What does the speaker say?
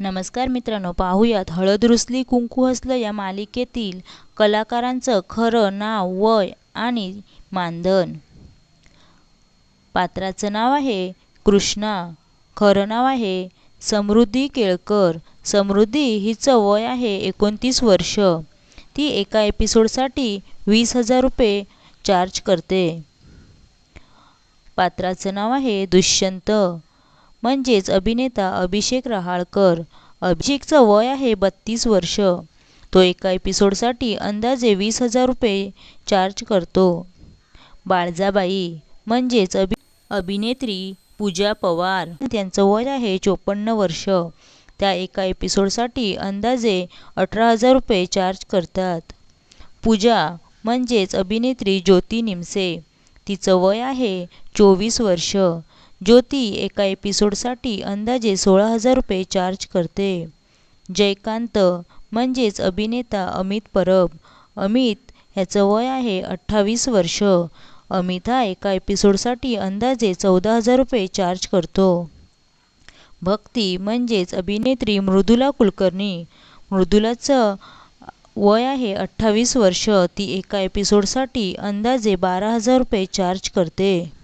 नमस्कार मित्रांनो पाहूयात. हळद रुसली कुंकू हसलं या मालिकेतील कलाकारांचं खरं नाव वय आणि मानधन. पात्राचं नाव आहे कृष्णा. खरं नाव आहे समृद्धी केळकर. समृद्धी हिचं वय आहे एकोणतीस वर्ष. ती एका एपिसोडसाठी वीस हजार रुपये चार्ज करते. पात्राचं नाव आहे दुष्यंत. म्हणजेच अभिनेता अभिषेक रहाळकर. अभिषेकचं वय आहे बत्तीस वर्ष. तो एका एपिसोडसाठी अंदाजे वीस हजार रुपये चार्ज करतो. बाळजाबाई म्हणजेच अभि अभिनेत्री पूजा पवार. त्यांचं वय आहे चोपन्न वर्ष. त्या एका एपिसोडसाठी अंदाजे अठरा हजार रुपये चार्ज करतात. पूजा म्हणजेच अभिनेत्री ज्योती निमसे. तिचं वय आहे चोवीस वर्ष. ज्योती एका एपिसोडसाठी अंदाजे सोळा हजार रुपये चार्ज करते. जयकांत म्हणजेच अभिनेता अमित परब. अमित ह्याचं वय आहे अठ्ठावीस वर्ष. अमित हा एका एपिसोडसाठी अंदाजे चौदा हजार रुपये चार्ज करतो. भक्ती म्हणजेच अभिनेत्री मृदुला कुलकर्णी. मृदुलाचं वय आहे अठ्ठावीस वर्ष. ती एका एपिसोडसाठी अंदाजे बारा हजार रुपये चार्ज करते.